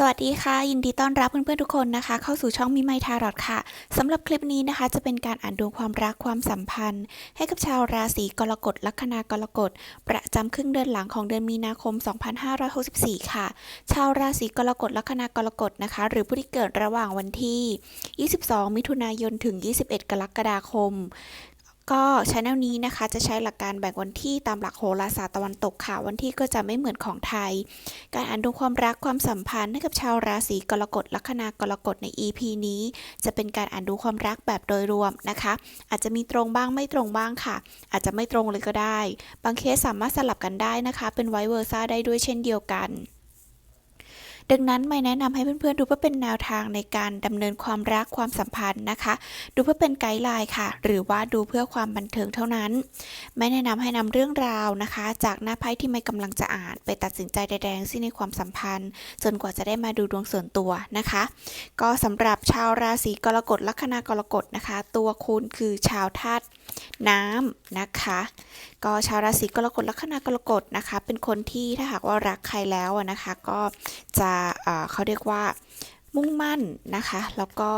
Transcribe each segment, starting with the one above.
สวัสดีค่ะ ยินดีต้อนรับเพื่อนๆทุกคนนะคะ เข้าสู่ช่องมิไมทารอดค่ะสำหรับคลิปนี้นะคะ จะเป็นการอ่านดวงความรักความสัมพันธ์ ให้กับชาวราศีกรกฎลัคนากรกฎ ประจำครึ่งเดือนหลังของเดือนมีนาคม 2564 ค่ะ ชาวราศีกรกฎลัคนากรกฎนะคะ หรือผู้ที่เกิดระหว่างวันที่ 22 มิถุนายนถึง 21 กรกฎาคม ก็ช anel นี้นะคะจะใช้หลักการแบ่งวันที่ตามหลักโหราศาสตร์ตะวันตกค่ะ วันที่ก็จะไม่เหมือนของไทย การอ่านดวงความรักความสัมพันธ์ให้กับชาวราศีกรกฎลัคนากรกฎใน EP นี้ จะเป็นการอ่านดูความรักแบบโดยรวมนะคะ อาจจะมีตรงบ้างไม่ตรงบ้างค่ะ อาจจะไม่ตรงเลยก็ได้ บางเคสสามารถสลับกันได้นะคะ เป็นไวเวอร์ซ่าได้ด้วยเช่นเดียวกัน ดังนั้นไม่แนะนำให้เพื่อนๆ ดูเพื่อเป็นแนวทางในการดำเนินความรักความสัมพันธ์นะคะ ดูเพื่อเป็นไกด์ไลน์ค่ะ หรือว่าดูเพื่อความบันเทิงเท่านั้น ไม่แนะนำให้นำเรื่องราวนะคะ จากหน้าไพ่ที่ไม่กำลังจะอ่าน ไปตัดสินใจใดๆทั้งสิ้นในความสัมพันธ์ จนกว่าจะได้มาดูดวงส่วนตัวนะคะ ก็สำหรับชาวราศีกรกฎลัคนากรกฎนะคะ ตัวคุณคือชาวธาตุน้ำนะคะ ก็ชาวราศีกรกฎลัคนากรกฎนะคะ เป็นคนที่ถ้าหากว่ารักใครแล้วนะคะ ก็จะเขาเรียกว่ามุ่งมั่นนะคะ แล้วก็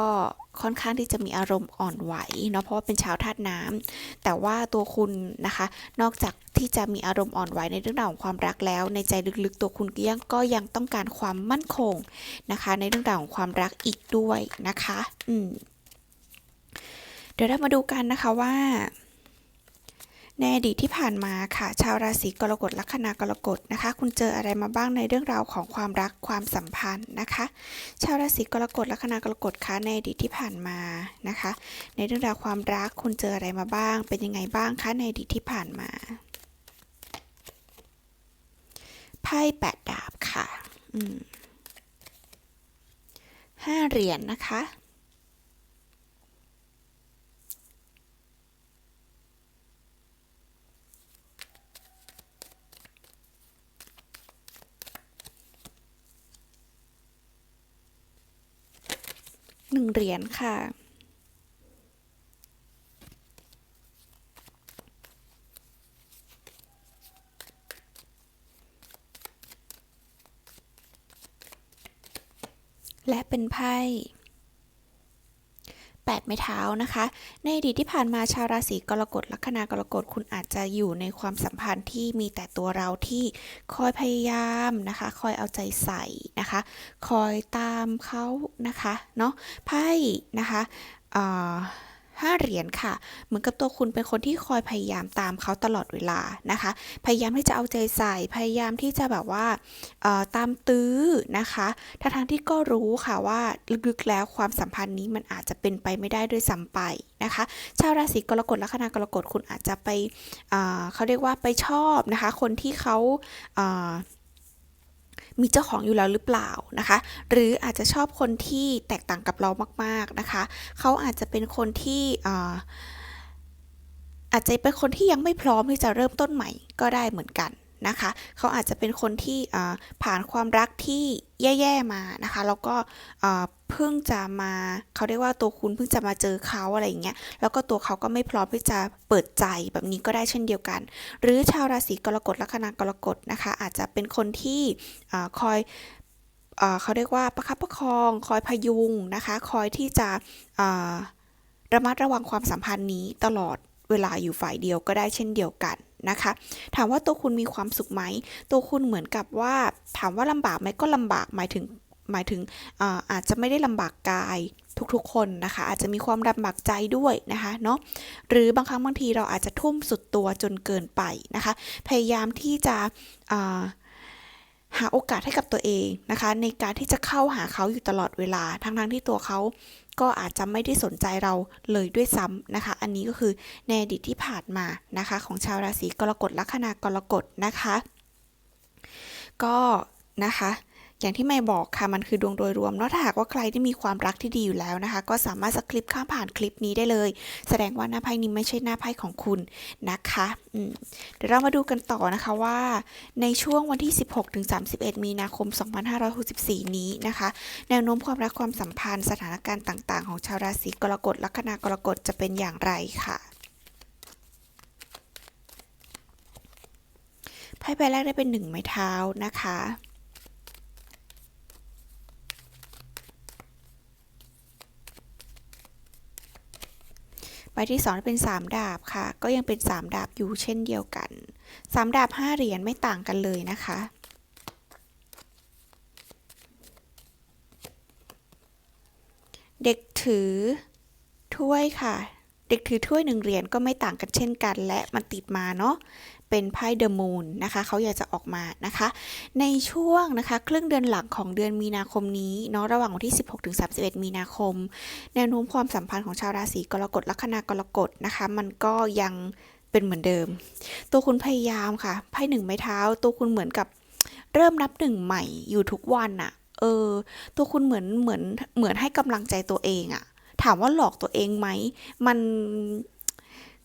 ค่อนข้างที่จะมีอารมณ์อ่อนไหวเนาะเพราะว่าเป็นชาวธาตุน้ำแต่ว่าตัวคุณนะคะ นอกจากที่จะมีอารมณ์อ่อนไหวในเรื่องราวของความรักแล้ว ในใจลึกๆ ตัวคุณก็ยังก็ยังต้องการความมั่นคงนะคะ ในเรื่องราวของความรักอีกด้วยนะคะ อืมเดี๋ยวเรามาดูกันนะคะว่า ในอดีตที่ผ่านมาค่ะ ชาวราศีกรกฎลัคนากรกฎนะคะ คุณเจออะไรมาบ้างในเรื่องราวของความรักความสัมพันธ์นะคะ ชาวราศีกรกฎลัคนากรกฎคะในอดีตที่ผ่านมานะคะ ในเรื่องราวความรักคุณเจออะไรมาบ้าง เป็นยังไงบ้างคะในอดีตที่ผ่านมาไพ่แปดดาบค่ะห้าเหรียญนะคะ เหรียญค่ะ และเป็นไพ่ แปดไม้เท้านะคะ ในอดีตที่ผ่านมาชาวราศีกรกฎลัคนากรกฎคุณอาจจะอยู่ในความสัมพันธ์ที่มีแต่ตัวเราที่คอยพยายามนะคะ คอยเอาใจใส่นะคะ คอยตามเขานะคะเนาะไพ่นะคะ เอ่อห้าเหรียญค่ะ เหมือนกับตัวคุณเป็นคนที่คอยพยายามตามเขาตลอดเวลานะคะ พยายามที่จะเอาใจใส่ พยายามที่จะแบบว่าตามตื้อนะคะทั้งทางๆที่ก็รู้ค่ะว่าลึกๆแล้วความสัมพันธ์นี้มันอาจจะเป็นไปไม่ได้ด้วยซ้ำไปนะคะ ชาวราศีกรกฎลัคนากรกฎคุณอาจจะไปเเขาเรียกว่าไปชอบนะคะ คนที่เขาเมีเจ้าของอยู่แล้วหรือเปล่านะคะ หรืออาจจะชอบคนที่แตกต่างกับเรามากๆนะคะ เขาอาจจะเป็นคนที่อ่ออาจจะเป็นคนที่ยังไม่พร้อมที่จะเริ่มต้นใหม่ก็ได้เหมือนกัน นะคะ เขาอาจจะเป็นคนที่ผ่านความรักที่แย่ๆมานะคะ แล้วก็เพิ่งจะมาเขาเรียกว่าตัวคุณเพิ่งจะมาเจอเขาอะไรอย่างเงี้ย แล้วก็ตัวเขาก็ไม่พร้อมที่จะเปิดใจแบบนี้ก็ได้เช่นเดียวกัน หรือชาวราศีกรกฎลัคนากรกฎนะคะ อาจจะเป็นคนที่คอยเขาเรียกว่าประคับประคอง คอยพยุงนะคะ คอยที่จะระมัดระวังความสัมพันธ์นี้ตลอดเวลาอยู่ฝ่ายเดียวก็ได้เช่นเดียวกัน นะคะ ถามว่าตัวคุณมีความสุขไหม ตัวคุณเหมือนกับว่า ถามว่าลำบากไหมก็ลำบากหมายถึงหมายถึงออาจจะไม่ได้ลำบากกายทุกๆคนนะคะ อาจจะมีความลำบากใจด้วยนะคะเนาะหรือบางครั้งบางทีเราอาจจะทุ่มสุดตัวจนเกินไปนะคะ พยายามที่จะหาโอกาสให้กับตัวเองนะคะ ในการที่จะเข้าหาเขาอยู่ตลอดเวลาทั้งๆที่ตัวเขา ก็อาจจะไม่ได้สนใจเราเลยด้วยซ้ำนะคะ อันนี้ก็คือในอดีตที่ผ่านมานะคะ ของชาวราศีกรกฎลัคนากรกฎนะคะ ก็นะคะ อย่างที่ไม่บอกค่ะมันคือดวงโดยรวมเนาะถ้าหากว่าใครที่มีความรักที่ดีอยู่แล้วนะคะ ก็สามารถสคริปข้ามผ่านคลิปนี้ได้เลย แสดงว่าหน้าไพ่นี้ไม่ใช่หน้าไพ่ของคุณนะคะเดี๋ยวเรามาดูกันต่อนะคะว่า ในช่วงวันที่ 16ถึง31 มีนาคม 2564 นี้นะคะ แนวโน้มความรักความสัมพันธ์สถานการณ์ต่างๆ ของชาวราศีกรกฎลัคนากรกฎจะเป็นอย่างไรค่ะไพ่ใบแรกได้เป็นหนึ่งไม้เท้านะคะ ที่สองเป็นสามดาบค่ะ ก็ยังเป็นสามดาบอยู่เช่นเดียวกันสามดาบห้าเหรียญไม่ต่างกันเลยนะคะ เด็กถือถ้วยค่ะ เด็กถือถ้วยหนึ่งเหรียญก็ไม่ต่างกันเช่นกัน และมันติดมาเนาะเป็นไพ่เดอะมูนนะคะเขาอยากจะออกมานะคะ ในช่วงนะคะครึ่งเดือนหลังของเดือนมีนาคมนี้เนาะระหว่างวันที่ 16ถึง31 มีนาคม แนวโน้มความสัมพันธ์ของชาวราศีกรกฎลัคนากรกฎนะคะ มันก็ยังเป็นเหมือนเดิม ตัวคุณพยายามค่ะไพ่หนึ่งไม้เท้า ตัวคุณเหมือนกับเริ่มนับหนึ่งใหม่อยู่ทุกวันอะเออ ตัวคุณเหมือนเหมือนเหมือนให้กำลังใจตัวเองอะ ถามว่าหลอกตัวเองไหม มัน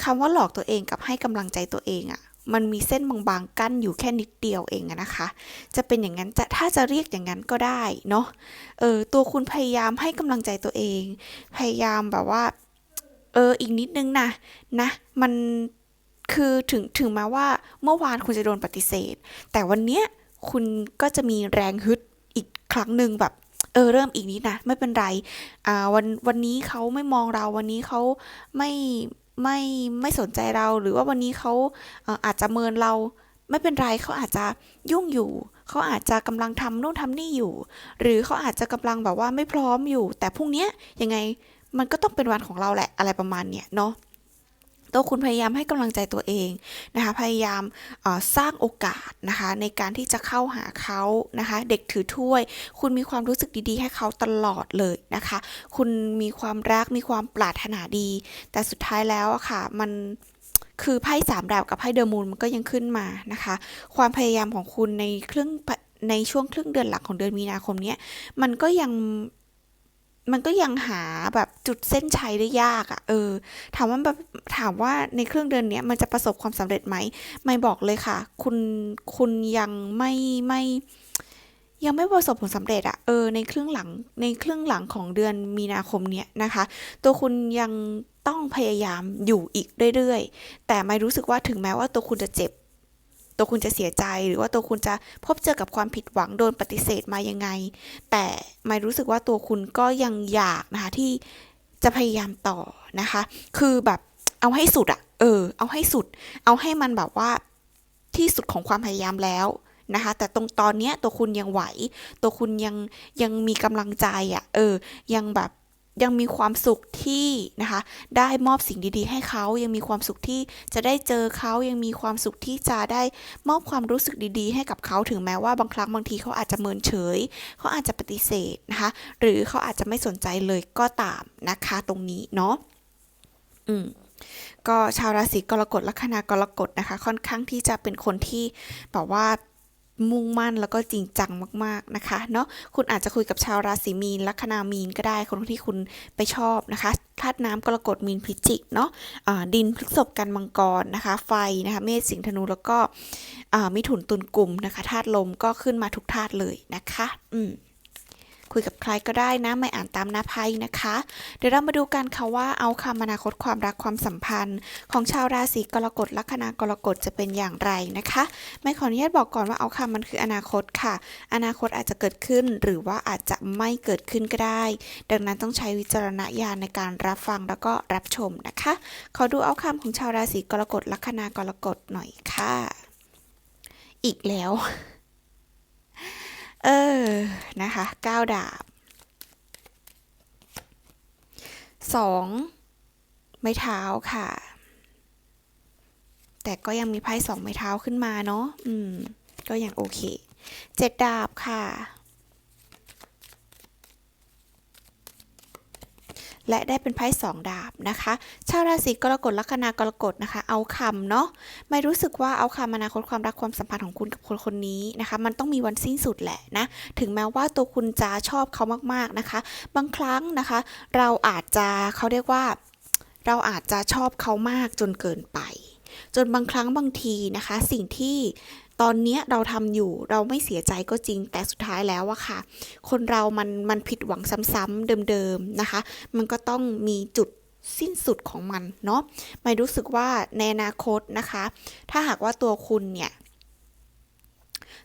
คำว่าหลอกตัวเองกับให้กำลังใจตัวเองอะมันมีเส้นบางๆกั้นอยู่แค่นิดเดียวเองอะนะคะ จะเป็นอย่างนั้นจะถ้าจะเรียกอย่างนั้นก็ได้เนาะ เออตัวคุณพยายามให้กำลังใจตัวเอง พยายามแบบว่า เอออีกนิดนึงนะนะ มันคือถึงถึงม้ว่าเมื่อวานคุณจะโดนปฏิเสธ แต่วันเนี้ยคุณก็จะมีแรงฮึดอีกครั้งหนึ่งแบบ เออเริ่มอีกนิดนะไม่เป็นไรอ่าวันวันนี้เขาไม่มองเราวันนี้เขาไม่ไม่ไม่สนใจเรา หรือว่าวันนี้เขาอาอาจจะเมินเราไม่เป็นไรเขาอาจจะยุ่งอยู่ เขาอาจจะกำลังทำนู่นทำนี่อยู่ หรือเขาอาจจะกำลังแบบว่าไม่พร้อมอยู่ แต่พรุ่งนี้ยังไงมันก็ต้องเป็นวันของเราแหละอะไรประมาณเนี้ยเนาะ ตัวคุณพยายามให้กำลังใจตัวเองนะคะ พยายามสร้างโอกาสนะคะในการที่จะเข้าหาเขานะคะ เด็กถือถ้วย คุณมีความรู้สึกดี ๆ ให้เขาตลอดเลยนะคะ คุณมีความรักมีความปรารถนาดี แต่สุดท้ายแล้วอะค่ะมันคือไพ่สามดาบกับไพ่เดอะมูนมันก็ยังขึ้นมานะคะ ความพยายามของคุณในครึ่งในช่วงครึ่งเดือนหลังของเดือนมีนาคมเนี้ยมันก็ยัง มันก็ยังหาแบบจุดเส้นชัยได้ยากอะ่ะ เออ ถามว่าแบบถามว่าในเครื่องเดินเนี้ยมันจะประสบความสำเร็จไหม ไม่บอกเลยค่ะ คุณคุณยังไม่ไม่ยังไม่ประสบผลสำเร็จอะเออในเครึ่องหลังในเครึ่องหลังของเดือนมีนาคมเนี้ยนะคะ ตัวคุณยังต้องพยายามอยู่อีกเรื่อยๆ แต่ไม่รู้สึกว่าถึงแม้ว่าตัวคุณจะเจ็บ ตัวคุณจะเสียใจหรือว่าตัวคุณจะพบเจอกับความผิดหวังโดนปฏิเสธมายังไง แต่ไม่รู้สึกว่าตัวคุณก็ยังอยากนะคะที่จะพยายามต่อนะคะ คือแบบเอาให้สุดอะเออ เอาให้สุด เอาให้มันแบบว่าที่สุดของความพยายามแล้วนะคะ แต่ตรงตอนเนี้ยตัวคุณยังไหว ตัวคุณยังยังมีกำลังใจอะเออ ยังแบบ ยังมีความสุขที่นะคะได้มอบสิ่งดีๆ ให้เขายังมีความสุขที่จะได้เจอเขายังมีความสุขที่จะได้มอบความรู้สึกดีๆ ให้กับเขาถึงแม้ว่าบางครั้งบางทีเขาอาจจะเมินเฉย เขาอาจจะปฏิเสธนะคะหรือเขาอาจจะไม่สนใจเลยก็ตามนะคะตรงนี้เนาะอืมก็ชาวราศีกรกฎลัคนากรกฎนะคะ ค่อนข้างที่จะเป็นคนที่แบบว่า มุ่งมั่นแล้วก็จริงจังมากๆนะคะเนาะคุณอาจจะคุยกับชาวราศีมีนลัคนามีนก็ได้คนที่คุณไปชอบนะคะธาตุน้ำกรกฎมีนพิจิกเนาะะดินพฤษภกันมังกรนะคะ ไฟนะคะเมษสิงธนูแล้วก็มิถุนตุลกลุ่มนะคะธาตุลมก็ขึ้นมาทุกธาตุเลยนะคะ อืม คุยกับใครก็ได้นะ ไม่อ่านตามหน้าไพ่นะคะ เดี๋ยวเรามาดูกันค่ะว่าเอาคำอนาคตความรักความสัมพันธ์ ของชาวราศีกรกฎลัคนากรกฎจะเป็นอย่างไรนะคะไม่ขออนุญาตบอกก่อนว่าเอาคำมันคืออนาคตค่ะ อนาคตอาจจะเกิดขึ้นหรือว่าอาจจะไม่เกิดขึ้นก็ได้ ดังนั้นต้องใช้วิจารณญาณในการรับฟังแล้วก็รับชมนะคะ ขอดูเอาคำของชาวราศีกรกฎลัคนากรกฎหน่อยค่ะ อีกแล้ว เออ นะคะเก้าดาบสองไม้เท้าค่ะ แต่ก็ยังมีไพ่สองไม้เท้าขึ้นมาเนาะ อืม ก็ยังโอเค เจ็ดดาบค่ะ และได้เป็นไพ่สองดาบนะคะ ชาวราศีกรกฎลัคนากรกฎนะคะ เอาคำเนาะไม่รู้สึกว่าเอาคำอนาคตความรักความสัมพันธ์ของคุณกับคนคนนี้นะคะ มันต้องมีวันสิ้นสุดแหละนะ ถึงแม้ว่าตัวคุณจะชอบเขามากๆนะคะ บางครั้งนะคะ เราอาจจะเขาเรียกว่า เราอาจจะชอบเขามากจนเกินไป จนบางครั้งบางทีนะคะ สิ่งที่ ตอนนี้เราทำอยู่เราไม่เสียใจก็จริงแต่สุดท้ายแล้วอะค่ะ คนเรามันมันผิดหวังซ้ำๆเดิมๆนะคะ มันก็ต้องมีจุดสิ้นสุดของมันเนาะไม่รู้สึกว่าในอนาคตนะคะ ถ้าหากว่าตัวคุณเนี่ย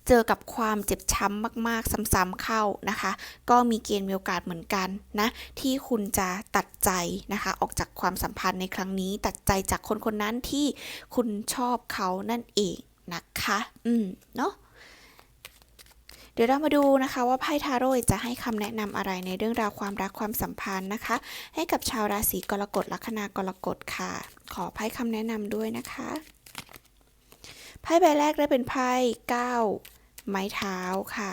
เจอกับความเจ็บช้ำมาก ๆ ซ้ำๆเข้านะคะ ก็มีเกณฑ์มีโอกาสเหมือนกันนะ ที่คุณจะตัดใจนะคะ ออกจากความสัมพันธ์ในครั้งนี้ ตัดใจจากคนคนนั้นที่คุณชอบเขานั่นเอง นะคะ อืม เนาะเดี๋ยวเรามาดูนะคะว่าไพ่ทาโร่จะให้คำแนะนำอะไรในเรื่องราวความรักความสัมพันธ์นะคะ ให้กับชาวราศีกรกฎลัคนากรกฎค่ะ ขอไพ่คำแนะนำด้วยนะคะไพ่ใบแรกได้เป็นไพ่เก้าไม้เท้าค่ะ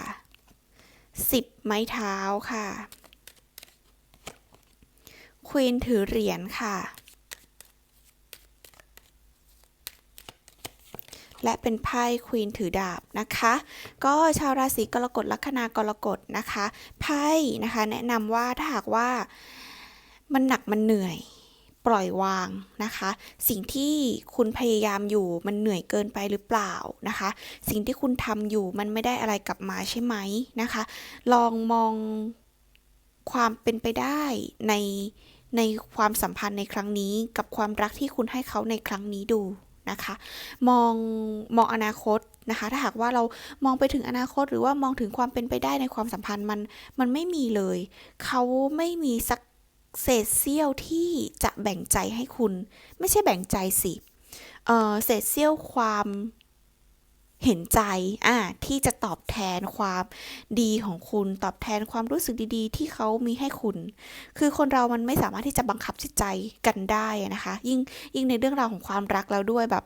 สิบไม้เท้าค่ะควีนถือเหรียญค่ะ และเป็นไพ่ควีนถือดาบนะคะ ก็ชาวราศีกรกฎลัคนากรกฎนะคะไพ่นะคะแนะนำว่าถ้าหากว่ามันหนักมันเหนื่อยปล่อยวางนะคะ สิ่งที่คุณพยายามอยู่มันเหนื่อยเกินไปหรือเปล่านะคะ สิ่งที่คุณทำอยู่มันไม่ได้อะไรกลับมาใช่ไหมนะคะ ลองมองความเป็นไปได้ในในความสัมพันธ์ในครั้งนี้ กับความรักที่คุณให้เขาในครั้งนี้ดู นะคะ มองมองอนาคตนะคะ ถ้าหากว่าเรามองไปถึงอนาคต หรือว่ามองถึงความเป็นไปได้ในความสัมพันธ์มันมันไม่มีเลย เขาไม่มีสักเศษเสี้ยวที่จะแบ่งใจให้คุณ ไม่ใช่แบ่งใจสิเออเศษเสี้ยวความ เห็นใจอะที่จะตอบแทนความดีของคุณ ตอบแทนความรู้สึกดีๆ ที่เขามีให้คุณ คือคนเรามันไม่สามารถที่จะบังคับจิตใจกันได้นะคะ ยิ่งยิ่งในเรื่องราวของความรักแล้วด้วยแบบ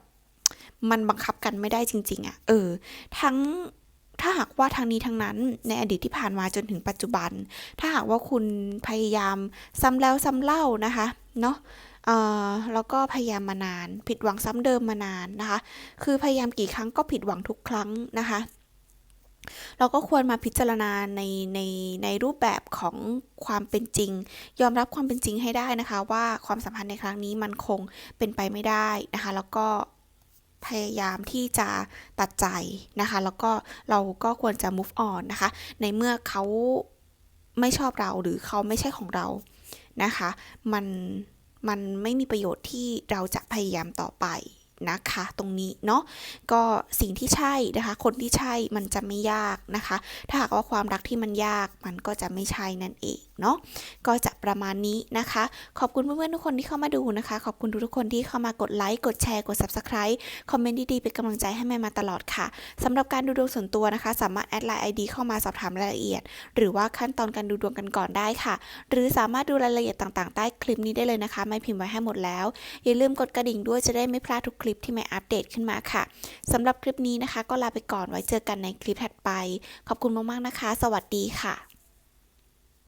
มันบังคับกันไม่ได้จริง ๆอะ่ะเออ ทั้งถ้าหากว่าทางนี้ทางนั้นในอดีตที่ผ่านมาจนถึงปัจจุบัน ถ้าหากว่าคุณพยายามซ้ำแล้วซ้ำเล่านะคะ เนาะ แล้วก็พยายามมานาน ผิดหวังซ้ำเดิมมานานนะคะ คือพยายามกี่ครั้งก็ผิดหวังทุกครั้งนะคะ เราก็ควรมาพิจารณาในในในรูปแบบของความเป็นจริง ยอมรับความเป็นจริงให้ได้นะคะ ว่าความสัมพันธ์ในครั้งนี้มันคงเป็นไปไม่ได้นะคะ แล้วก็พยายามที่จะตัดใจนะคะ แล้วก็เราก็ควรจะ move on นะคะ ในเมื่อเขาไม่ชอบเราหรือเขาไม่ใช่ของเรานะคะ มัน มันไม่มีประโยชน์ที่เราจะพยายามต่อไป นะคะ ตรงนี้เนาะก็สิ่งที่ใช่นะคะ คนที่ใช่มันจะไม่ยากนะคะ ถ้าหากว่าความรักที่มันยากมันก็จะไม่ใช่นั่นเองเนาะก็จะประมาณนี้นะคะ ขอบคุณเพื่อนๆทุกคนที่เข้ามาดูนะคะ ขอบคุณทุกๆคนที่เข้ามากดไลค์กดแชร์กด subscribe คอมเมนต์ดีๆเป็นกำลังใจให้แม่มาตลอดค่ะสำหรับการดูดวงส่วนตัวนะคะ สามารถแอดไลน์ ID เข้ามาสอบถามรายละเอียด หรือว่าขั้นตอนการดูดวงกันก่อนได้ค่ะ หรือสามารถดูรายละเอียดต่างๆ ใต้คลิปนี้ได้เลยนะคะ ไม่พิมพ์ไว้ให้หมดแล้ว อย่าลืมกดกระดิ่งด้วยจะได้ไม่พลาดทุกคลิปลิปที่ไม่อัปเดตขึ้นมาค่ะสำหรับคลิปนี้นะคะ ก็ลาไปก่อนไว้เจอกันในคลิปถัดไป ขอบคุณมากๆนะคะ สวัสดีค่ะ